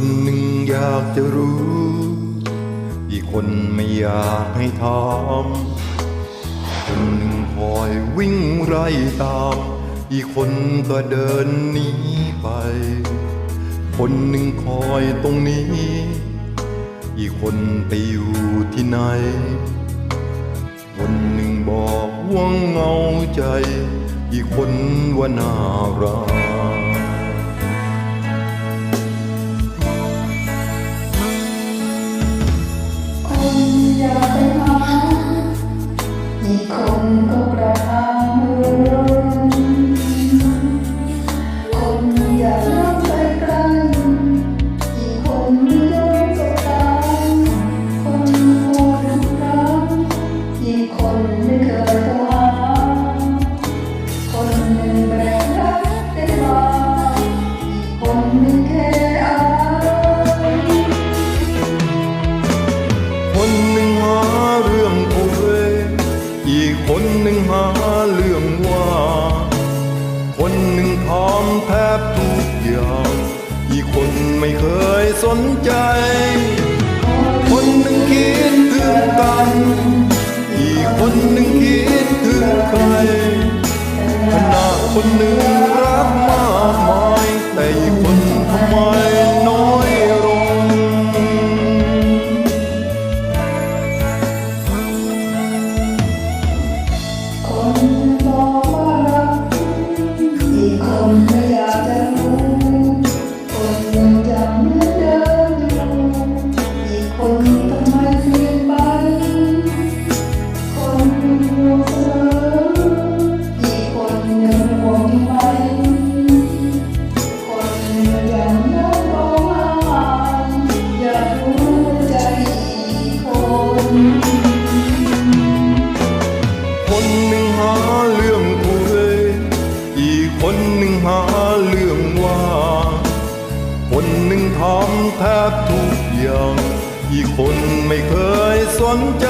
คนหนึ่งอยากจะรู้ อีกคนไม่อยากให้ถามคนหนึ่งคอยวิ่งไล่ตาม อีกคนก็เดินหนีไป คนหนึ่งคอยตรงนี้ อีกคนไปอยู่ที่ไหน คนหนึ่งบอกว่างเงาใจ อีกคนว่าน่ารัก คงก็กระทำ คนไม่เคยสนใจ คนหนึ่งคิดถึงกัน คนหนึ่งทำแทบทุกอย่างอีกคนไม่เคยสนใจ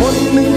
คนหนึ่ง